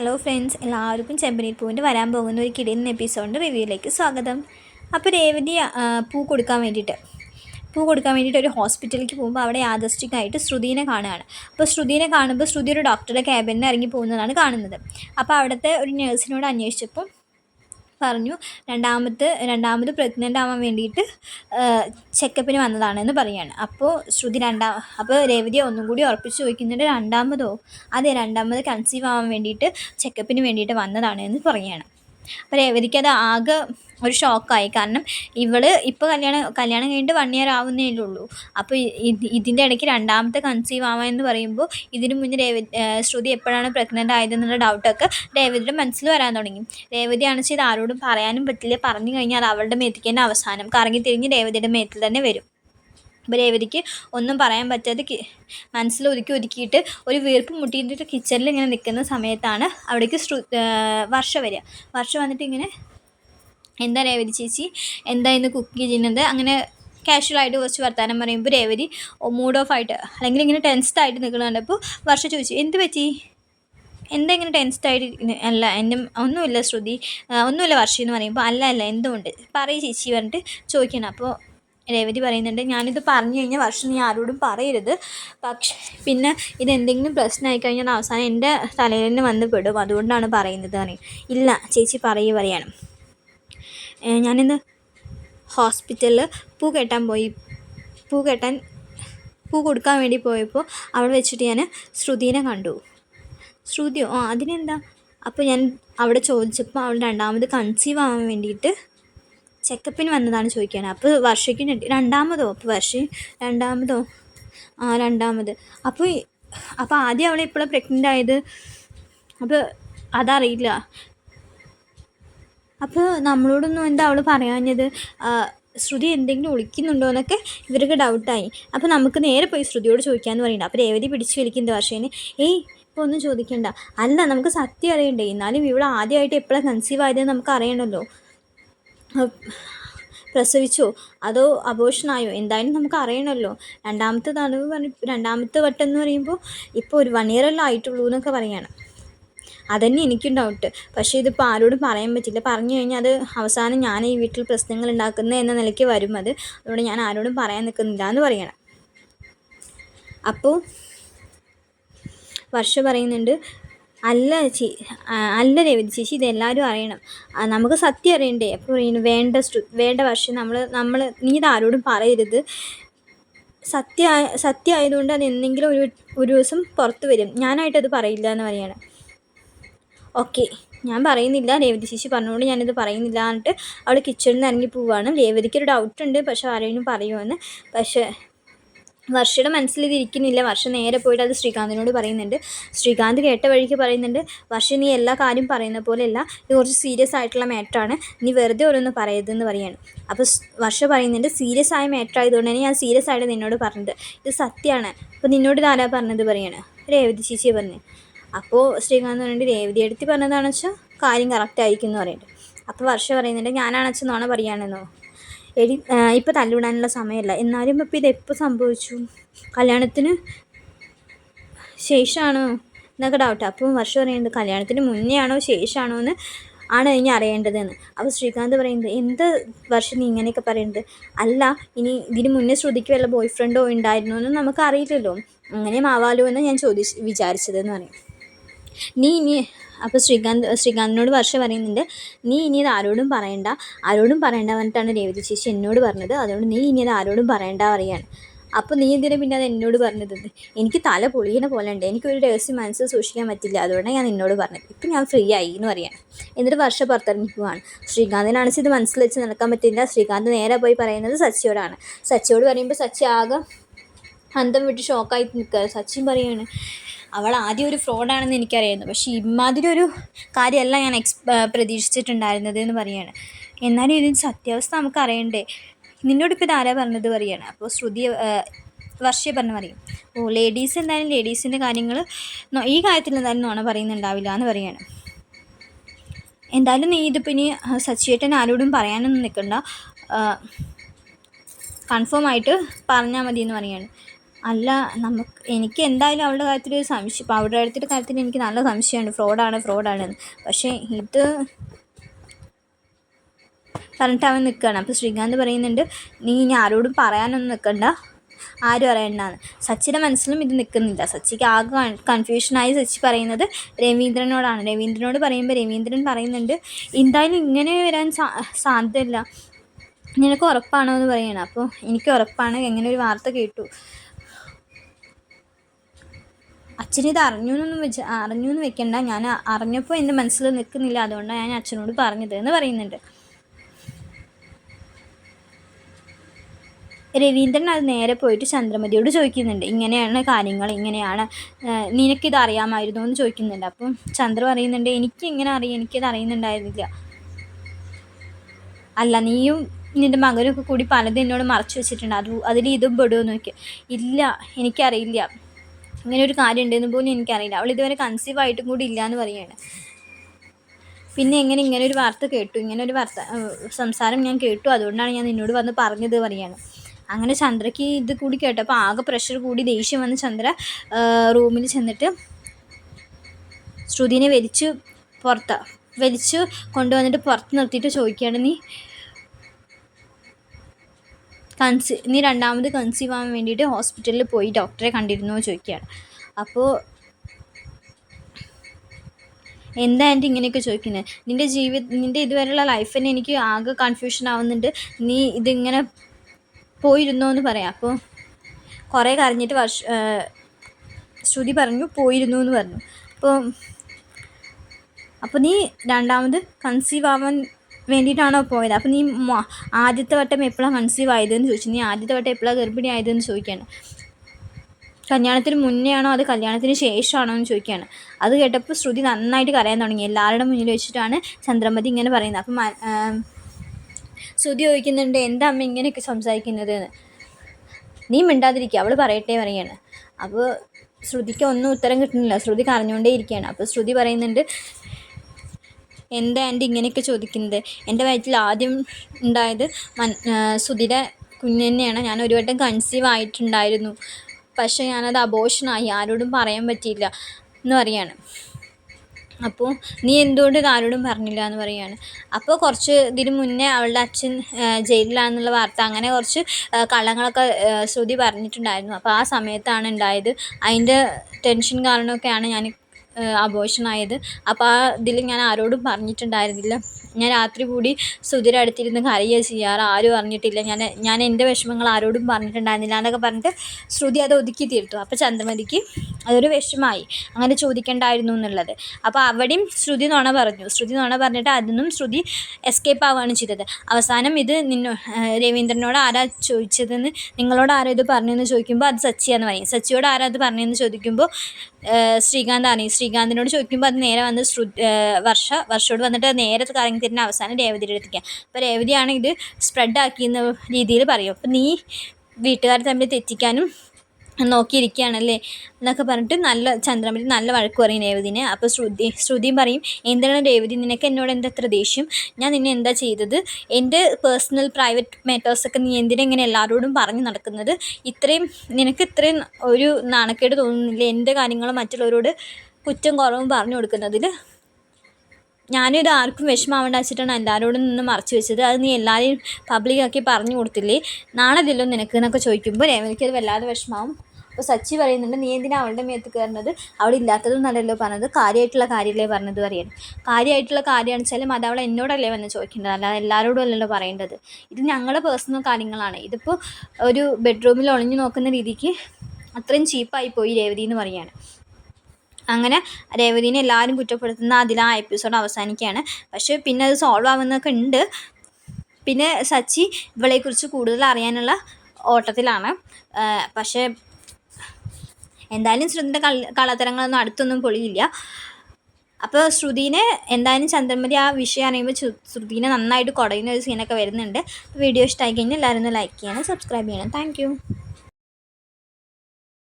Hello friends എല്ലാവർക്കും ചെമ്പനീർ പൂവിന്റെ വരാൻ പോകുന്ന ഒരു കിടിയുന്ന എപ്പിസോഡിന്റെ റിവ്യൂയിലേക്ക് സ്വാഗതം. അപ്പോൾ രേവതി പൂ കൊടുക്കാൻ വേണ്ടിയിട്ട് പൂ കൊടുക്കാൻ വേണ്ടിയിട്ട് ഒരു ഹോസ്പിറ്റലിലേക്ക് പോകുമ്പോൾ അവിടെ യാദൃശ്ചികമായിട്ട് ശ്രുതിനെ കാണുകയാണ്. അപ്പോൾ ശ്രുതിനെ കാണുമ്പോൾ ശ്രുതി ഒരു ഡോക്ടറുടെ ക്യാബിനിൽ ഇറങ്ങി പോകുന്നതാണ് കാണുന്നത്. അപ്പോൾ അവിടുത്തെ ഒരു നേഴ്സിനോട് അന്വേഷിച്ചപ്പോൾ പറഞ്ഞു. രണ്ടാമത്തെ രണ്ടാമത് പ്രഗ്നന്റ് ആവാൻ വേണ്ടിയിട്ട് ചെക്കപ്പിന് വന്നതാണെന്ന് പറയാണ്. അപ്പോൾ ശ്രുതി രണ്ടാം അപ്പോൾ രേവതിയെ ഒന്നും കൂടി ഉറപ്പിച്ച് ചോദിക്കുന്നുണ്ട് രണ്ടാമതോ? അതെ രണ്ടാമത് കൺസീവ് ആവാൻ വേണ്ടിയിട്ട് ചെക്കപ്പിന് വേണ്ടിയിട്ട് വന്നതാണ് എന്ന് പറയാണ്. അപ്പോൾ രേവതിക്ക് അത് ആകെ ഒരു ഷോക്കായി. കാരണം ഇവൾ ഇപ്പോൾ കല്യാണം കല്യാണം കഴിഞ്ഞിട്ട് വൺ ഇയർ ആവുന്നേ ഉള്ളൂ. അപ്പോൾ ഇതിന്റെ ഇടയ്ക്ക് രണ്ടാമത്തെ കൺസീവ് ആവാൻ എന്ന് പറയുമ്പോൾ ഇതിനു മുന്നേ രേവതി ശ്രുതി എപ്പോഴാണ് പ്രഗ്നന്റ് ആയതെന്നുള്ള ഡൗട്ടൊക്കെ രേവതിയുടെ മനസ്സിൽ വരാൻ തുടങ്ങി. രേവതിയാണ് ഇത് ആരോടും പറയാനും പറ്റില്ല. പറഞ്ഞു കഴിഞ്ഞാൽ അവളുടെ മേത്തിക്കേണ്ട അവസാനം. കറങ്ങി തിരിഞ്ഞ് രേവതിയുടെ മേത്തിൽ തന്നെ വരും. അപ്പോൾ രേവതിക്ക് ഒന്നും പറയാൻ പറ്റാതെ മനസ്സിൽ ഒതുക്കി ഒതുക്കിയിട്ട് ഒരു വീർപ്പ് മുട്ടിയിട്ട് കിച്ചണിൽ ഇങ്ങനെ നിൽക്കുന്ന സമയത്താണ് അവിടേക്ക് ശ്രു വർഷ വരിക. വർഷ വന്നിട്ട് ഇങ്ങനെ എന്താ രേവതി ചേച്ചി? എന്താ ഇന്ന് കുക്ക് ചെയ്യുന്നത്? അങ്ങനെ കാഷ്വലായിട്ട് കുറച്ച് വർത്തമാനം പറയുമ്പോൾ രേവതി മൂഡ് ഓഫ് ആയിട്ട് അല്ലെങ്കിൽ ഇങ്ങനെ ടെൻസ്ഡ് ആയിട്ട് നിൽക്കുന്ന കണ്ടപ്പോൾ വർഷ ചോദിച്ചു എന്ത് പറ്റി? എന്താ ഇങ്ങനെ ടെൻസ്ഡ് ആയിട്ട് ഇരിക്കുന്നെ? അല്ല എന്റെ ഒന്നുമില്ല ശ്രുതി ഒന്നുമില്ല വർഷം എന്ന് പറയുമ്പോൾ അല്ല അല്ല എന്തുകൊണ്ട്? പറയ് ചേച്ചി പറഞ്ഞിട്ട് ചോദിക്കണം അപ്പോൾ രേവതി പറയുന്നുണ്ട് ഞാനിത് പറഞ്ഞു കഴിഞ്ഞാൽ വർഷം നീ ആരോടും പറയരുത്. പക്ഷെ പിന്നെ ഇത് എന്തെങ്കിലും പ്രശ്നമായി കഴിഞ്ഞാൽ അവസാനം എന്റെ തലയിൽ തന്നെ വന്ന് പെടും. അതുകൊണ്ടാണ് പറയുന്നത് പറയും. ഇല്ല ചേച്ചി പറയുക പറയാണ്. ഞാനിന്ന് ഹോസ്പിറ്റലിൽ പൂ കെട്ടാൻ പോയി. പൂ കെട്ടാൻ പൂ കൊടുക്കാൻ വേണ്ടി പോയപ്പോൾ അവിടെ വെച്ചിട്ട് ഞാൻ ശ്രുതിനെ കണ്ടു. ശ്രുതി ഓ അതിനെന്താ? അപ്പോൾ ഞാൻ അവിടെ ചോദിച്ചപ്പോൾ അവൾ രണ്ടാമത് കൺസീവ് ആവാൻ വേണ്ടിയിട്ട് ചെക്കപ്പിന് വന്നതാണ് ചോദിക്കുകയാണ് അപ്പോൾ വർഷയ്ക്ക് രണ്ടാമതോ? അപ്പോൾ വർഷ രണ്ടാമതോ? ആ രണ്ടാമത്. അപ്പോൾ അപ്പോൾ ആദ്യം അവളെ ഇപ്പോഴാണ് പ്രഗ്നന്റ് ആയത്? അപ്പോൾ അതറിയില്ല. അപ്പോൾ നമ്മളോടൊന്നും എന്താ അവൾ പറയാഞ്ഞത്? ശ്രുതി എന്തെങ്കിലും ഒളിക്കുന്നുണ്ടോ എന്നൊക്കെ ഇവർക്ക് ഡൗട്ടായി അപ്പോൾ നമുക്ക് നേരെ പോയി ശ്രുതിയോട് ചോദിക്കാമെന്ന് പറയുന്നുണ്ട് അപ്പോൾ രേവതി പിടിച്ച് വിളിക്കുന്നുണ്ട് വർഷേനെ? ഏയ് ഇപ്പോൾ ഒന്നും ചോദിക്കണ്ട. അല്ല നമുക്ക് സത്യം അറിയണ്ടേ? എന്നാലും ഇവിടെ ആദ്യമായിട്ട് എപ്പോഴാണ് കൺസീവ് ആയതെന്ന് നമുക്ക് അറിയണമല്ലോ പ്രസവിച്ചോ? അതോ അബോഷനായോ എന്തായാലും നമുക്ക് അറിയണമല്ലോ രണ്ടാമത്തെ തടവ് പറഞ്ഞ് രണ്ടാമത്തെ വട്ടം എന്ന് പറയുമ്പോൾ ഇപ്പോൾ ഒരു വൺ ഇയർ എല്ലാം ആയിട്ടുള്ളൂ എന്നൊക്കെ പറയാണ്. അതന്നെ എനിക്കും ഡൗട്ട് പക്ഷേ ഇതിപ്പോൾ ആരോടും പറയാൻ പറ്റില്ല. പറഞ്ഞു കഴിഞ്ഞാൽ അത് അവസാനം ഞാൻ ഈ വീട്ടിൽ പ്രശ്നങ്ങൾ ഉണ്ടാക്കുന്ന എന്ന നിലയ്ക്ക് വരും അത്. അതുകൊണ്ട് ഞാൻ ആരോടും പറയാൻ നിൽക്കുന്നില്ല എന്ന് പറയണം. അപ്പോൾ വർഷ പറയുന്നുണ്ട് അല്ല ചേ അല്ല രേവതി ചേച്ചി ഇതെല്ലാവരും അറിയണം. നമുക്ക് സത്യം അറിയണ്ടേ? അപ്പോൾ വേണ്ട വേണ്ട വർഷം നമ്മൾ നമ്മൾ നീ ആരോടും പറയരുത്. സത്യ സത്യമായതുകൊണ്ട് അത് എന്തെങ്കിലും ഒരു ഒരു ദിവസം പുറത്ത് വരും. ഞാനായിട്ടത് പറയില്ല എന്ന് പറയാണ്. ഓക്കെ. ഞാൻ പറയുന്നില്ല. രേവതി ചേച്ചി പറഞ്ഞുകൊണ്ട് ഞാനിത് പറയുന്നില്ല എന്നിട്ട് അവൾ കിച്ചണിൽ നിന്ന് ഇറങ്ങി പോവാണ്. രേവതിക്ക് ഒരു ഡൗട്ട് ഉണ്ട്. പക്ഷെ ആരെങ്കിലും പറയുമെന്ന് പക്ഷേ വർഷയുടെ മനസ്സിൽ ഇത് ഇരിക്കുന്നില്ല. വർഷ നേരെ പോയിട്ട് അത് ശ്രീകാന്തിനോട് പറയുന്നുണ്ട്. ശ്രീകാന്ത് കേട്ട വഴിക്ക് പറയുന്നുണ്ട്. വർഷ നീ എല്ലാ കാര്യം പറയുന്ന പോലെയല്ല. ഇത് കുറച്ച് സീരിയസ് ആയിട്ടുള്ള മാറ്ററാണ് നീ വെറുതെ ഓരോന്ന് പറയരുതെന്ന് പറയാണ്. അപ്പോൾ വർഷ പറയുന്നുണ്ട് സീരിയസ് ആയ മാറ്റർ ആയതുകൊണ്ട് തന്നെ ഞാൻ സീരിയസ് ആയിട്ട് നിന്നോട് പറഞ്ഞത്. ഇത് സത്യമാണ് അപ്പോൾ നിന്നോട് ഇതാരാ പറഞ്ഞത്? പറയാണ്. രേവതി ചേച്ചിയെ പറഞ്ഞു. അപ്പോൾ ശ്രീകാന്ത് പറയുന്നുണ്ട് രേവതി എടുത്തി പറഞ്ഞതാണെന്ന് വെച്ചാൽ കാര്യം കറക്റ്റ് ആയിരിക്കും എന്ന് പറയുന്നുണ്ട് അപ്പോൾ വർഷ പറയുന്നുണ്ട് ഞാനാണെന്ന് നോണ പറയുകയാണെന്നോ എടി ഇപ്പോൾ തല്ലിവിടാനുള്ള സമയമല്ല. എന്നാലും ഇപ്പോൾ ഇത് എപ്പോൾ സംഭവിച്ചു? കല്യാണത്തിന് ശേഷമാണോ എന്നൊക്കെ ഡൗട്ട് അപ്പോൾ വർഷം പറയുന്നത് കല്യാണത്തിന് മുന്നേ ആണോ ശേഷമാണോ എന്ന് ആണ് ഇനി അറിയേണ്ടതെന്ന്. അപ്പോൾ ശ്രീകാന്ത് പറയുന്നത് എന്ത് വർഷം നീ ഇങ്ങനെയൊക്കെ പറയുന്നത് അല്ല ഇനി ഇതിന് മുന്നേ ശ്രുതിക്ക് വല്ല ബോയ് ഫ്രണ്ടോ ഉണ്ടായിരുന്നോ എന്ന് നമുക്ക് അറിയില്ലല്ലോ. അങ്ങനെയും ആവാലോ എന്ന് ഞാൻ ചോദിച്ച് വിചാരിച്ചതെന്ന് പറയും. നീ ഇനി അപ്പോൾ ശ്രീകാന്ത് ശ്രീകാന്തിനോട് വർഷ പറയുന്നുണ്ട് നീ ഇനി ഇത് ആരോടും പറയണ്ട ആരോടും പറയണ്ട പറഞ്ഞിട്ടാണ് രേവതി ചേച്ചി എന്നോട് പറഞ്ഞത്. അതുകൊണ്ട് നീ ഇനി ഇത് ആരോടും പറയണ്ട പറയാണ് അപ്പോൾ നീ എന്തിനാ പിന്നെ അത് എന്നോട് പറഞ്ഞത്? എനിക്ക് തല പൊളിയണ പോലെ ഉണ്ട്. എനിക്കൊരു രഹസ്യം മനസ്സിൽ സൂക്ഷിക്കാൻ പറ്റില്ല. അതുകൊണ്ടാണ് ഞാൻ നിന്നോട് പറഞ്ഞത്. ഇപ്പം ഞാൻ ഫ്രീ ആയി എന്ന് പറയാണ്. എന്നിട്ട് വർഷം പുറത്തിറങ്ങിക്കുവാണ് ശ്രീകാന്തിനാണ് ഇത് മനസ്സിൽ വെച്ച് നടക്കാൻ പറ്റില്ല. ശ്രീകാന്ത് നേരെ പോയി പറയുന്നത് സച്ചിയോടാണ്. സച്ചിയോട് പറയുമ്പോൾ സച്ചി ആകെ അന്തം വിട്ട് ഷോക്കായി നിൽക്കുക സച്ചിൻ പറയാണ് അവൾ ആദ്യം ഒരു ഫ്രോഡാണെന്ന് എനിക്കറിയായിരുന്നു. പക്ഷേ ഇമാതിരി ഒരു കാര്യമല്ല ഞാൻ എക്സ് പ്രതീക്ഷിച്ചിട്ടുണ്ടായിരുന്നത് എന്ന് പറയുകയാണ് എന്നാലും ഇതിന് സത്യാവസ്ഥ നമുക്ക് അറിയണ്ടേ നിന്നോടിപ്പോൾ ഇത് ആരാ പറഞ്ഞത് പറയാണ്. അപ്പോൾ ശ്രുതി വർഷയെ പറഞ്ഞു പറയും. ഓ ലേഡീസ് എന്തായാലും ലേഡീസിന്റെ കാര്യങ്ങൾ ഈ കാര്യത്തിൽ എന്തായാലും നോണ പറയുന്നുണ്ടാവില്ല എന്ന് പറയുകയാണ് എന്തായാലും നീ ഇതിപ്പോൾ ഇനി സച്ചിയേട്ടൻ ആരോടും പറയാനൊന്നും നിൽക്കണ്ട കൺഫേം ആയിട്ട് പറഞ്ഞാൽ മതി എന്ന് പറയാണ്. അല്ല നമുക്ക് എനിക്ക് എന്തായാലും അവളുടെ കാര്യത്തിൽ ഒരു സംശയം ഇപ്പോൾ അവളുടെ അടുത്തിന്റെ കാര്യത്തിൽ എനിക്ക് നല്ല സംശയമുണ്ട്. ഫ്രോഡാണ് ഫ്രോഡാണ് പക്ഷേ ഇത് പറഞ്ഞിട്ട് അവൻ നിൽക്കുകയാണ്. അപ്പോൾ ശ്രീകാന്ത് പറയുന്നുണ്ട് നീ ഇനി ആരോടും പറയാനൊന്നും നിൽക്കണ്ട. ആരും അറിയണ്ടാന്ന് സച്ചിയുടെ മനസ്സിലും ഇത് നിൽക്കുന്നില്ല. സച്ചിക്ക് ആകെ കൺഫ്യൂഷനായി സച്ചി പറയുന്നത് രവീന്ദ്രനോടാണ്. രവീന്ദ്രനോട് പറയുമ്പോൾ രവീന്ദ്രൻ പറയുന്നുണ്ട് എന്തായാലും ഇങ്ങനെ വരാൻ സാ സാധ്യതയില്ല. നിനക്ക് ഉറപ്പാണോ എന്ന് പറയണം. അപ്പോൾ എനിക്ക് ഉറപ്പാണ്. എങ്ങനെ ഒരു വാർത്ത കേട്ടു. അച്ഛനിത് അറിഞ്ഞു എന്നൊന്നും വെച്ച് അറിഞ്ഞു എന്ന് വെക്കണ്ട. ഞാൻ അറിഞ്ഞപ്പോൾ എന്റെ മനസ്സിൽ നിൽക്കുന്നില്ല. അതുകൊണ്ടാണ് ഞാൻ അച്ഛനോട് പറഞ്ഞത് എന്ന് പറയുന്നുണ്ട്. രവീന്ദ്രൻ അത് നേരെ പോയിട്ട് ചന്ദ്രമതിയോട് ചോദിക്കുന്നുണ്ട്. ഇങ്ങനെയാണ് കാര്യങ്ങൾ ഇങ്ങനെയാണ് നിനക്കിത് അറിയാമായിരുന്നു എന്ന് ചോദിക്കുന്നുണ്ട്. അപ്പം ചന്ദ്ര പറയുന്നുണ്ട് എനിക്ക് ഇങ്ങനെ അറിയാം എനിക്കിത് അറിയുന്നുണ്ടായിരുന്നില്ല. അല്ല നീയും നിന്റെ മകനൊക്കെ കൂടി പലതും എന്നോട് മറച്ചു വെച്ചിട്ടുണ്ട്. അത് അതിൽ ഇതും പെടുമെന്ന് നോക്കി. ഇല്ല എനിക്കറിയില്ല. ഇങ്ങനെ ഒരു കാര്യം ഉണ്ടെന്ന് പോലും എനിക്കറിയില്ല. അവൾ ഇതുവരെ കൺസീവ് ആയിട്ടും കൂടി ഇല്ല എന്ന് പറയുകയാണ്. പിന്നെ എങ്ങനെ ഇങ്ങനെ ഒരു വാർത്ത കേട്ടു? ഇങ്ങനെ ഒരു വാർത്ത സംസാരം ഞാൻ കേട്ടു. അതുകൊണ്ടാണ് ഞാൻ നിന്നോട് വന്ന് പറഞ്ഞത് പറയാണ് അങ്ങനെ ചന്ദ്രയ്ക്ക് ഇത് കൂടി കേട്ടപ്പോൾ ആകെ പ്രഷർ കൂടി ദേഷ്യം വന്ന് ചന്ദ്ര റൂമിൽ ചെന്നിട്ട് ശ്രുതിനെ വലിച്ചു പുറത്ത് വലിച്ചു കൊണ്ടുവന്നിട്ട് പുറത്ത് നിർത്തിയിട്ട് ചോദിക്കുകയാണ് നീ കൺസീ നീ രണ്ടാമത് കൺസീവ് ആവാൻ വേണ്ടിയിട്ട് ഹോസ്പിറ്റലിൽ പോയി ഡോക്ടറെ കണ്ടിരുന്നോ ചോദിക്കുകയാണ്. അപ്പോൾ എന്താ ഇങ്ങനെയൊക്കെ ചോദിക്കുന്നത് നിന്റെ ജീവിത നിന്റെ ഇതുവരെയുള്ള ലൈഫ് തന്നെ എനിക്ക് ആകെ കൺഫ്യൂഷൻ ആവുന്നുണ്ട്. നീ ഇതിങ്ങനെ പോയിരുന്നോ എന്ന് പറയാം. അപ്പോൾ കുറേ കരഞ്ഞിട്ട് വർഷ ശ്രുതി പറഞ്ഞു പോയിരുന്നു എന്ന് പറഞ്ഞു. അപ്പോൾ അപ്പോൾ നീ രണ്ടാമത് കൺസീവ് ആവാൻ വേണ്ടിയിട്ടാണോ പോയത്? അപ്പോൾ നീ ആദ്യത്തെ വട്ടം എപ്പോഴാണ് കൺസീവ് ആയതെന്ന് ചോദിച്ചു. നീ ആദ്യത്തെ വട്ടം എപ്പോഴാണ് ഗർഭിണി ആയതെന്ന് ചോദിക്കുകയാണ്. കല്യാണത്തിന് മുന്നേ ആണോ അത് കല്യാണത്തിന് ശേഷമാണോ എന്ന് ചോദിക്കുകയാണ്. അത് കേട്ടപ്പോൾ ശ്രുതി നന്നായിട്ട് കരയാൻ തുടങ്ങി. എല്ലാവരുടെ മുന്നിൽ വെച്ചിട്ടാണ് ചന്ദ്രമതി ഇങ്ങനെ പറയുന്നത്. അപ്പം ശ്രുതി ചോദിക്കുന്നുണ്ട് എന്താ അമ്മ ഇങ്ങനെയൊക്കെ സംസാരിക്കുന്നത്? എന്ന് നീ മിണ്ടാതിരിക്കുക അവൾ പറയട്ടെ പറയുകയാണ്. അപ്പോൾ ശ്രുതിക്ക് ഒന്നും ഉത്തരം കിട്ടുന്നില്ല. ശ്രുതി കരഞ്ഞുകൊണ്ടേ ഇരിക്കുകയാണ് അപ്പോൾ ശ്രുതി പറയുന്നുണ്ട് എന്താ എന്റെ ഇങ്ങനെയൊക്കെ ചോദിക്കുന്നത്? എന്റെ വയറ്റിൽ ആദ്യം ഉണ്ടായത് മൻ സുധിര കുഞ്ഞ് തന്നെയാണ്. ഞാൻ ഒരു വട്ടം കൺസീവ് ആയിട്ടുണ്ടായിരുന്നു. പക്ഷേ ഞാനത് അബോഷനായി ആരോടും പറയാൻ പറ്റിയില്ല എന്ന് പറയാണ്. അപ്പോൾ നീ എന്തുകൊണ്ട് ആരോടും പറഞ്ഞില്ല എന്ന് പറയുകയാണ് അപ്പോൾ കുറച്ച് ഇതിന് മുന്നേ അവളുടെ അച്ഛൻ ജയിലിലാണെന്നുള്ള വാർത്ത അങ്ങനെ കുറച്ച് കള്ളങ്ങളൊക്കെ ശ്രുതി പറഞ്ഞിട്ടുണ്ടായിരുന്നു. അപ്പോൾ ആ സമയത്താണ് ഉണ്ടായത്. അതിന്റെ ടെൻഷൻ കാരണമൊക്കെയാണ് ഞാൻ അബോഷനായത് അപ്പം ആ ഇതിൽ ഞാൻ ആരോടും പറഞ്ഞിട്ടുണ്ടായിരുന്നില്ല. ഞാൻ രാത്രി കൂടി സുധിര അടുത്തിരുന്ന് കരയുക ചെയ്യാറ്. ആരും അറിഞ്ഞിട്ടില്ല. ഞാൻ ഞാൻ എന്റെ വിഷമങ്ങൾ ആരോടും പറഞ്ഞിട്ടുണ്ടായിരുന്നില്ല എന്നൊക്കെ പറഞ്ഞിട്ട് ശ്രുതി അത് ഒതുക്കി തീർത്തു. അപ്പോൾ ചന്ദ്രമതിക്ക് അതൊരു വിഷമായി. അങ്ങനെ ചോദിക്കണ്ടായിരുന്നു എന്നുള്ളത്. അപ്പോൾ അവിടെയും ശ്രുതി നുണ പറഞ്ഞു. ശ്രുതി നുണ പറഞ്ഞിട്ട് അതിനും ശ്രുതി എസ്കേപ്പ് ആവുകയാണ് ചെയ്തത്. അവസാനം ഇത് നിന്നോ രവീന്ദ്രനോട് ആരാ ചോദിച്ചതെന്ന് നിങ്ങളോട് ആരാ ഇത് പറഞ്ഞു എന്ന് ചോദിക്കുമ്പോൾ അത് സച്ചിയാന്ന് പറയും. സച്ചിയോട് ആരാ അത് പറഞ്ഞു എന്ന് ചോദിക്കുമ്പോൾ ശ്രീകാന്താണ്. ശ്രീകാന്തിനോട് ചോദിക്കുമ്പോൾ അത് നേരെ വന്ന് ശ്രു വർഷ വർഷയോട് വന്നിട്ട് നേരെ കറങ്ങി തരുന്ന അവസാനം രേവതിയുടെ അടുത്തേക്ക്. അപ്പോൾ രേവതിയാണ് ഇത് സ്പ്രെഡ് ആക്കിയെന്ന രീതിയിൽ പറയും അപ്പോൾ നീ വീട്ടുകാർ തമ്മിൽ തെറ്റിക്കാനും നോക്കിയിരിക്കുകയാണല്ലേ എന്നൊക്കെ പറഞ്ഞിട്ട് നല്ല ചന്ദ്രമതി നല്ല വഴക്ക് പറയും രേവതിനെ. അപ്പോൾ ശ്രുതി ശ്രുതിയും പറയും എന്താണ് രേവതി നിനക്ക് എന്നോട് എന്താ അത്ര ദേഷ്യം? ഞാൻ നിന്നെ എന്താ ചെയ്തത്? എന്റെ പേഴ്സണൽ പ്രൈവറ്റ് മാറ്റേഴ്സൊക്കെ നീ എന്തിനാ ഇങ്ങനെ എല്ലാവരോടും പറഞ്ഞു നടക്കുന്നത്? ഇത്രയും നിനക്ക് ഇത്രയും ഒരു നാണക്കേട് തോന്നുന്നില്ല? എന്റെ കാര്യങ്ങൾ മറ്റുള്ളവരോട് കുറ്റം കുറവും പറഞ്ഞു കൊടുക്കുന്നതിൽ ഞാനിത് ആർക്കും വിഷമാവേണ്ട വെച്ചിട്ടാണ് എല്ലാവരോടും നിന്ന് മറച്ചു വെച്ചത്. അത് നീ എല്ലാവരെയും പബ്ലിക്കാക്കി പറഞ്ഞു കൊടുത്തില്ലേ? നാളെ ഇതില്ലോ നിനക്ക് എന്നൊക്കെ ചോദിക്കുമ്പോൾ രേവതിക്കത് വല്ലാതെ വിഷമാവും. അപ്പോൾ സച്ചി പറയുന്നുണ്ട് നീ എന്തിനാ അവളുടെ മേത്ത് കയറുന്നത് അവിടെ ഇല്ലാത്തതും നല്ലല്ലോ പറഞ്ഞത്. കാര്യമായിട്ടുള്ള കാര്യമല്ലേ പറഞ്ഞത് പറയണം കാര്യമായിട്ടുള്ള കാര്യമാണ് വെച്ചാലും അത് അവൾ എന്നോടല്ലേ വന്ന് ചോദിക്കേണ്ടത്? അല്ലാതെ എല്ലാവരോടും അല്ലല്ലോ പറയേണ്ടത്. ഇത് ഞങ്ങളുടെ പേഴ്സണൽ കാര്യങ്ങളാണ്. ഇതിപ്പോൾ ഒരു ബെഡ്റൂമിൽ ഒളിഞ്ഞു നോക്കുന്ന രീതിക്ക് അത്രയും ചീപ്പായി പോയി രേവതി എന്ന് പറയുകയാണ്. അങ്ങനെ രേവതിനെ എല്ലാവരും കുറ്റപ്പെടുത്തുന്ന അതിൽ ആ എപ്പിസോഡ് അവസാനിക്കുകയാണ്. പക്ഷേ പിന്നെ അത് സോൾവ് ആവുന്നൊക്കെ ഉണ്ട്. പിന്നെ സച്ചി ഇവളെക്കുറിച്ച് കൂടുതൽ അറിയാനുള്ള ഓട്ടത്തിലാണ്. പക്ഷേ എന്തായാലും ശ്രുതിന്റെ കള കളത്തരങ്ങളൊന്നും അടുത്തൊന്നും പൊളിയില്ല. അപ്പോൾ ശ്രുതിനെ എന്തായാലും ചന്ദ്രമതി ആ വിഷയം അറിയുമ്പോൾ ശ്രുതിനെ നന്നായിട്ട് കുടയുന്ന ഒരു സീനൊക്കെ വരുന്നുണ്ട്. വീഡിയോ ഇഷ്ടമായി കഴിഞ്ഞാൽ എല്ലാവരും ഒന്ന് ലൈക്ക് ചെയ്യണം സബ്സ്ക്രൈബ് ചെയ്യണം. താങ്ക്